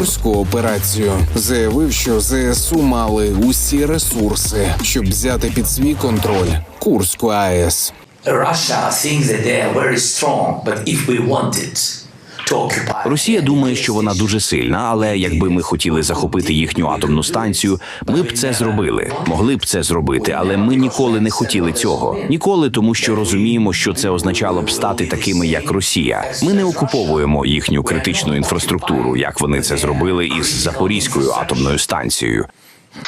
курську операцію. Заявив, що ЗСУ мали усі ресурси, щоб взяти під свій контроль Курську АЕС. Russia thinks that they are very strong, but if we want occupy Росія думає, що вона дуже сильна, але якби ми хотіли захопити їхню атомну станцію, ми б це зробили. Могли б це зробити, але ми ніколи не хотіли цього. Ніколи, тому що розуміємо, що це означало б стати такими, як Росія. Ми не окуповуємо їхню критичну інфраструктуру, як вони це зробили із Запорізькою атомною станцією.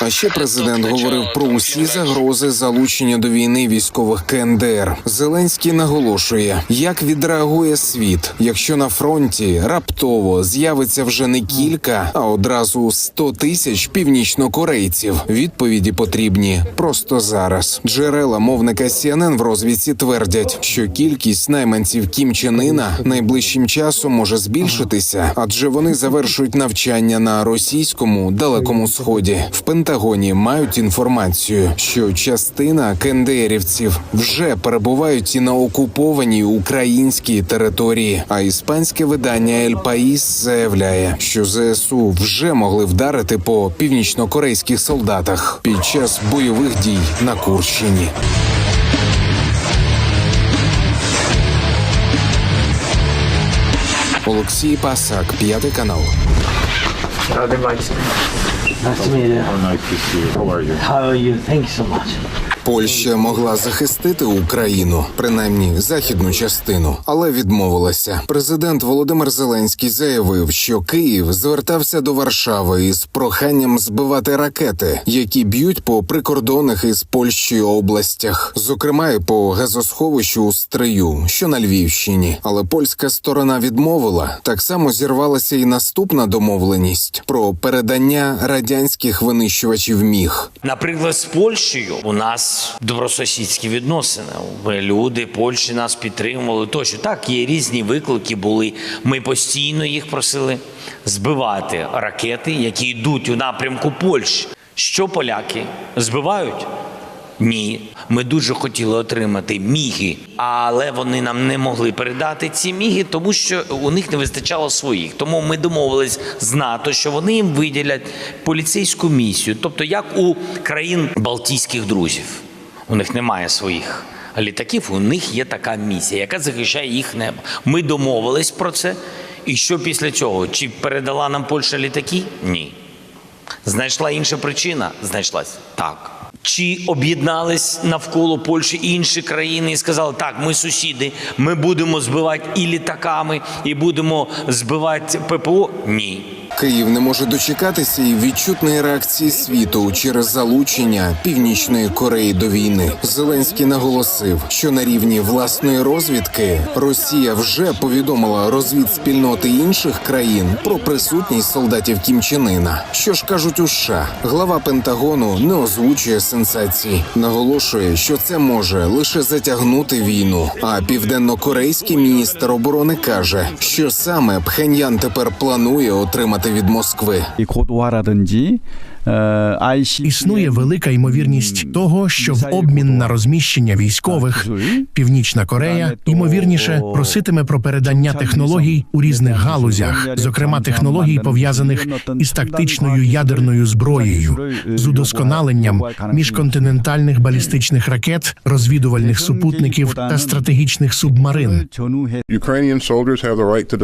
А ще президент говорив про усі загрози залучення до війни військових КНДР. Зеленський наголошує, як відреагує світ, якщо на фронті раптово з'явиться вже не кілька, а одразу 100 тисяч північнокорейців. Відповіді потрібні просто зараз. Джерела мовника CNN в розвідці твердять, що кількість найманців Кім Чен Іна найближчим часом може збільшитися, адже вони завершують навчання на російському далекому сході. Пентагоні мають інформацію, що частина кендерівців вже перебувають і на окупованій українській території. А іспанське видання Ель Паїс заявляє, що ЗСУ вже могли вдарити по північнокорейських солдатах під час бойових дій на Курщині. Олексій Пасак, п'ятий канал. Rather much. Nice to meet you. How Nice to see you. How are you? How are you? Thank you so much. Польща могла захистити Україну, принаймні західну частину, але відмовилася. Президент Володимир Зеленський заявив, що Київ звертався до Варшави із проханням збивати ракети, які б'ють по прикордонних із Польщею областях, зокрема і по газосховищу у Стрию, що на Львівщині. Але польська сторона відмовила. Так само зірвалася і наступна домовленість про передання радянських винищувачів міг. Наприклад, з Польщею у нас добросусідські відносини. Люди Польщі нас підтримували. Тощо так є різні виклики були. Ми постійно їх просили збивати ракети, які йдуть у напрямку Польщі. Що поляки збивають? Ні, ми дуже хотіли отримати міги, але вони нам не могли передати ці міги, тому що у них не вистачало своїх. Тому ми домовились з НАТО, що вони їм виділять поліцейську місію, тобто як у країн Балтійських друзів. У них немає своїх літаків, у них є така місія, яка захищає їх небо. Ми домовились про це. І що після цього? Чи передала нам Польща літаки? Ні. Знайшла інша причина? Знайшлась так. Чи об'єднались навколо Польщі інші країни і сказали, так, ми сусіди, ми будемо збивати і літаками, і будемо збивати ППО? Ні. Київ не може дочекатися і відчутної реакції світу через залучення Північної Кореї до війни. Зеленський наголосив, що на рівні власної розвідки Росія вже повідомила розвідспільноти інших країн про присутність солдатів Кім Чен Іна. Що ж кажуть у США? Глава Пентагону не озвучує сенсацій, наголошує, що це може лише затягнути війну. А південнокорейський міністр оборони каже, що саме Пхеньян тепер планує отримати від Москви. 이 고도화라든지 어, IC Існує велика ймовірність того, що в обмін на розміщення військових Північна Корея ймовірніше проситиме про передання технологій у різних галузях, зокрема технологій пов'язаних із тактичною ядерною зброєю, з удосконаленням міжконтинентальних балістичних ракет, розвідувальних супутників та стратегічних субмарин.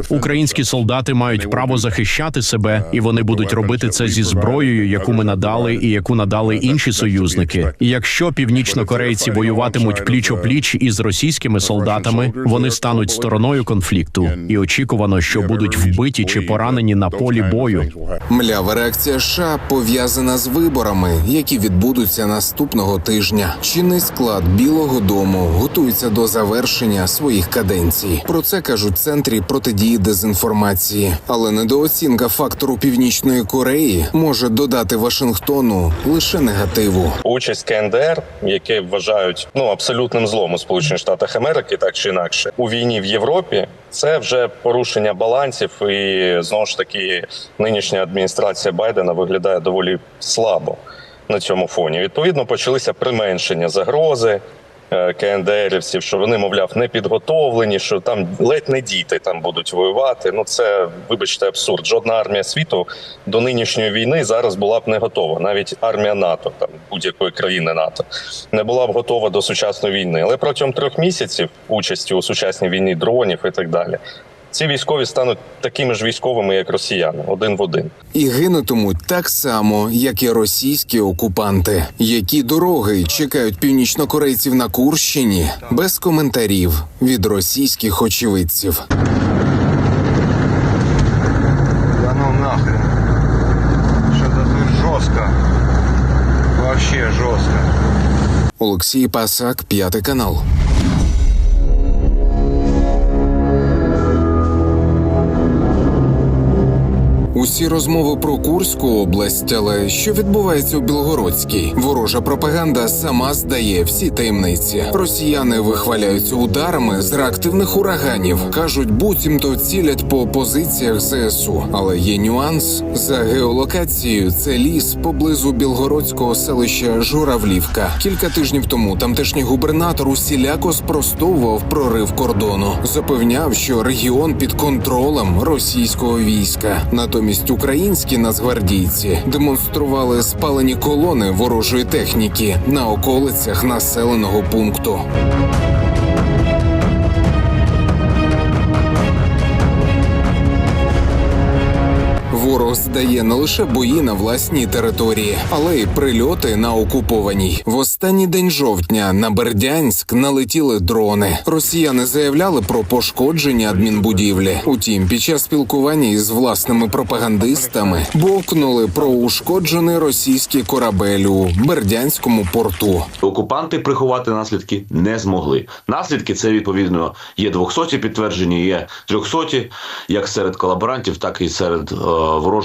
Українські солдати мають право захищати себе, і вони будуть робити це зі зброєю, яку ми надали, і яку надали інші союзники. Якщо північнокорейці воюватимуть пліч о пліч із російськими солдатами, вони стануть стороною конфлікту, і очікувано, що будуть вбиті чи поранені на полі бою. Млява реакція США пов'язана з виборами, які відбудуться наступного тижня. Чинний склад Білого Дому готується до завершення своїх каденцій. Про це кажуть центрі протидії дезінформації. Але недооцінка фактору Північної Кореї може додати Вашингтону лише негативу. участь КНДР, яке вважають ну абсолютним злом у Сполучених Штатах Америки, так чи інакше, у війні в Європі, це вже порушення балансів, і знову ж таки нинішня адміністрація Байдена виглядає доволі слабо на цьому фоні. Відповідно, почалися применшення загрози. Е, КНДРівців, що вони, мовляв, не підготовлені, що там ледь не діти там будуть воювати. Ну це, вибачте, абсурд. Жодна армія світу до нинішньої війни зараз була б не готова. Навіть армія НАТО, там будь-якої країни НАТО, не була б готова до сучасної війни. Але протягом трьох місяців участі у сучасній війні дронів і так далі. Ці військові стануть такими ж військовими, як росіяни, один в один. І гинутимуть так само, як і російські окупанти. Які дороги чекають північнокорейців на Курщині без коментарів від російських очевидців. Да ну нахрен. Что-то тут жестко. Вообще жестко. Олексій Пасак, п'ятий канал. Усі розмови про Курську область, але що відбувається у Білгородській? Ворожа пропаганда сама здає всі таємниці. Росіяни вихваляються ударами з реактивних ураганів. кажуть, буцімто цілять по позиціях ЗСУ. Але є нюанс за геолокацією. Це ліс поблизу білгородського селища Журавлівка. Кілька тижнів тому тамтешній губернатор усіляко спростовував прорив кордону. Запевняв, що регіон під контролем російського війська. Натомість українські нацгвардійці демонстрували спалені колони ворожої техніки на околицях населеного пункту. Ворог здає не лише бої на власній території, але й прильоти на окупованій. В останній день жовтня на Бердянськ налетіли дрони. Росіяни заявляли про пошкодження адмінбудівлі. Утім, під час спілкування із власними пропагандистами бовкнули про ушкоджений російський корабель у Бердянському порту. Окупанти приховати наслідки не змогли. Наслідки це відповідно є 200 підтверджені, є 300, як серед колаборантів, так і серед е,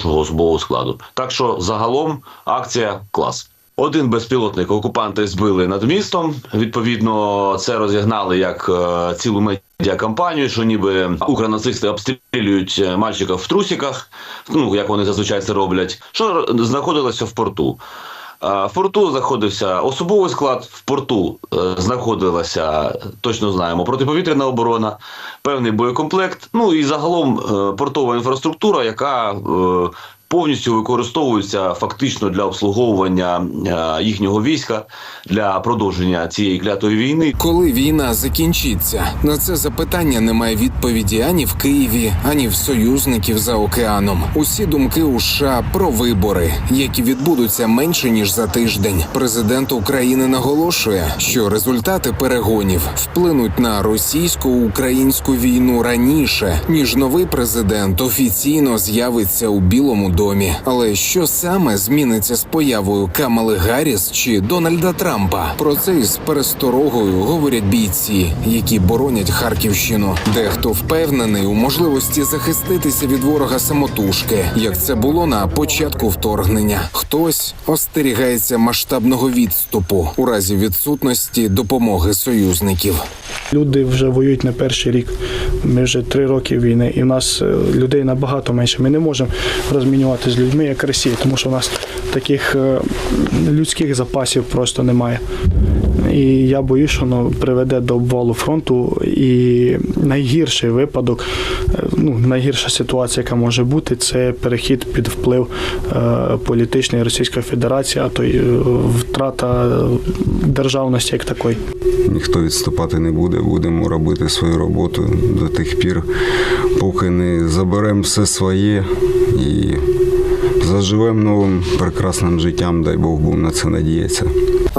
ворожого особового складу. Так що загалом акція клас. Один безпілотник окупанти збили над містом. Відповідно, це розігнали як е, цілу медіакампанію, що ніби укранацисти обстрілюють е, мальчика в трусіках, ну як вони зазвичай це роблять, що знаходилося в порту. В порту знаходився особовий склад, в порту е, знаходилася, точно знаємо, протиповітряна оборона, певний боєкомплект. Ну і загалом е, портова інфраструктура, яка е, повністю використовується фактично для обслуговування е, їхнього війська для продовження цієї клятої війни. Коли війна закінчиться, на це запитання немає відповіді ані в Києві, ані в союзників за океаном. Усі думки у США про вибори, які відбудуться менше ніж за тиждень. Президент України наголошує, що результати перегонів вплинуть на російсько-українську війну раніше, ніж новий президент офіційно з'явиться у Білому домі. Але що саме зміниться з появою Камали Гарріс чи Дональда Трампа? Про це із пересторогою говорять бійці, які боронять Харківщину. Дехто впевнений у можливості захиститися від ворога самотужки, як це було на початку вторгнення. Хтось остерігається масштабного відступу у разі відсутності допомоги союзників. Люди вже воюють не перший рік. Ми вже три роки війни, і в нас е, людей набагато менше. Ми не можемо розмінювати з людьми як Росія, тому що у нас таких е, людських запасів просто немає. І я боюсь, що воно приведе до обвалу фронту. І найгірший випадок, е, ну найгірша ситуація, яка може бути, це перехід під вплив е, політичної Російської Федерації, а то й втрата державності як такої. Ніхто відступати не буде, будемо робити свою роботу до тих пір, поки не заберемо все своє і заживемо новим прекрасним життям, дай Бог будемо на це надіятися.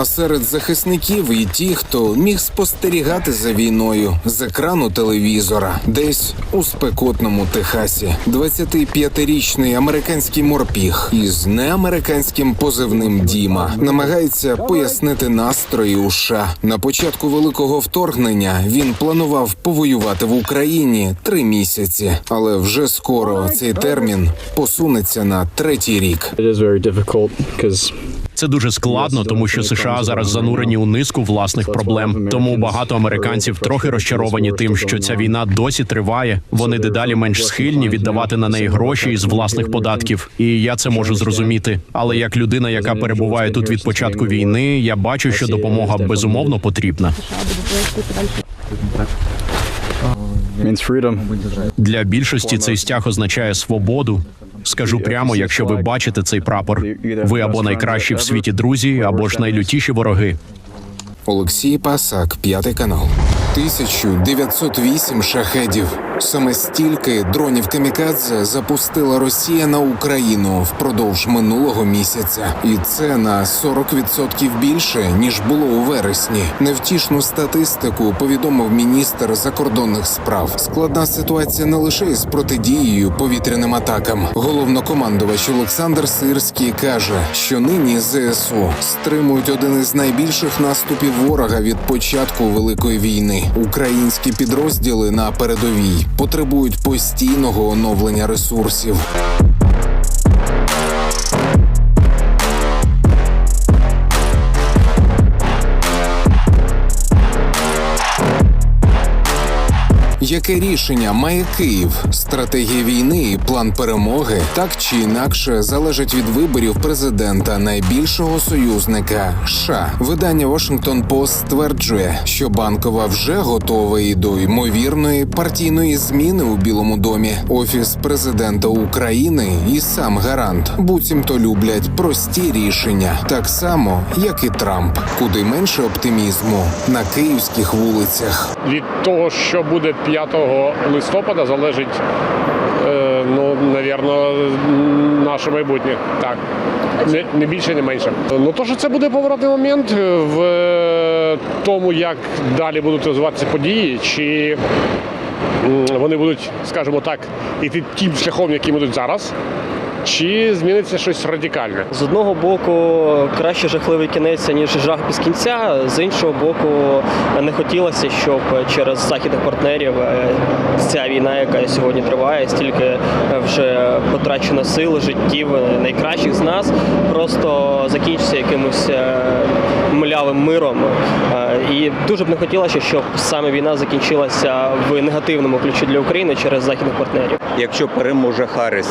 А серед захисників і ті, хто міг спостерігати за війною з екрану телевізора, десь у спекотному Техасі, 25-річний американський морпіг із неамериканським позивним Діма намагається пояснити настрої у США. На початку великого вторгнення він планував повоювати в Україні три місяці, але вже скоро цей термін посунеться на третій рік. Це дуже складно, тому що США зараз занурені у низку власних проблем. Тому багато американців трохи розчаровані тим, що ця війна досі триває. Вони дедалі менш схильні віддавати на неї гроші із власних податків. І я це можу зрозуміти. Але як людина, яка перебуває тут від початку війни, я бачу, що допомога безумовно потрібна. Для більшості цей стяг означає свободу. Скажу прямо, якщо ви бачите цей прапор, ви або найкращі в світі друзі, або ж найлютіші вороги. Олексій Пасак, п'ятий канал. 1908 шахедів. Саме стільки дронів камікадзе запустила Росія на Україну впродовж минулого місяця, і це на 40% більше ніж було у вересні. Невтішну статистику повідомив міністр закордонних справ. Складна ситуація не лише із протидією повітряним атакам. Головнокомандувач Олександр Сирський каже, що нині ЗСУ стримують один із найбільших наступів ворога від початку великої війни. Українські підрозділи на передовій потребують постійного оновлення ресурсів. Яке рішення має Київ? Стратегія війни і план перемоги так чи інакше залежить від виборів президента найбільшого союзника США. Видання Washington Post стверджує, що банкова вже готова і до ймовірної партійної зміни у Білому домі. Офіс президента України і сам гарант буцімто люблять прості рішення, так само як і Трамп. Куди менше оптимізму на київських вулицях. від того, що буде 5 листопада, залежить, е, ну, навірно, наше майбутнє. Так. Не, не більше, не менше. Ну то, що це буде поворотний момент в е, тому, як далі будуть розвиватися події, чи вони будуть, скажімо так, іти тим шляхом, яким будуть зараз. Чи зміниться щось радикальне? З одного боку, краще жахливий кінець, ніж жах без кінця. З іншого боку, не хотілося, щоб через західних партнерів е, ця війна, яка сьогодні триває, стільки вже потрачено сил, життів е, найкращих з нас, просто закінчиться якимось е, млявим миром. І дуже б не хотілося, щоб саме війна закінчилася в негативному ключі для України через західних партнерів. Якщо переможе Харріс,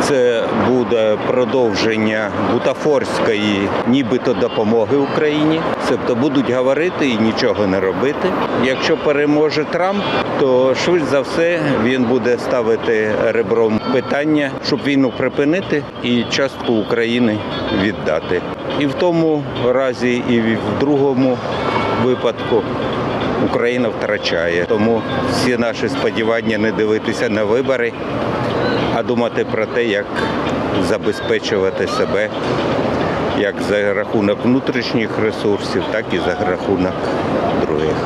це буде продовження бутафорської нібито допомоги Україні. Тобто будуть говорити і нічого не робити. Якщо переможе Трамп, то швидше за все він буде ставити ребром питання, щоб війну припинити і частку України віддати. І в тому разі, і в другому випадку. Україна втрачає, тому всі наші сподівання не дивитися на вибори, а думати про те, як забезпечувати себе як за рахунок внутрішніх ресурсів, так і за рахунок других.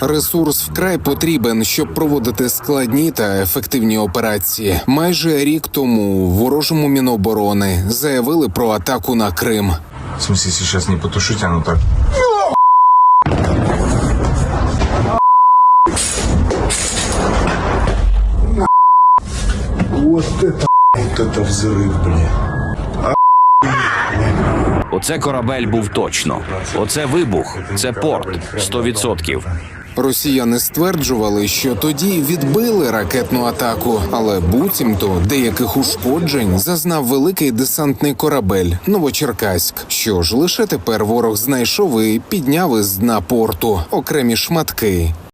Ресурс вкрай потрібен, щоб проводити складні та ефективні операції. Майже рік тому в ворожому міноборони заявили про атаку на Крим. В смысле, сейчас не потушить, оно так. Вот это, вот это взрыв, блин. Оце корабель був точно. Оце вибух. Це порт. 100%. Росіяни стверджували, що тоді відбили ракетну атаку, але буцімто деяких ушкоджень зазнав великий десантний корабель Новочеркаськ. Що ж, лише тепер ворог знайшов і підняв із дна порту окремі шматки.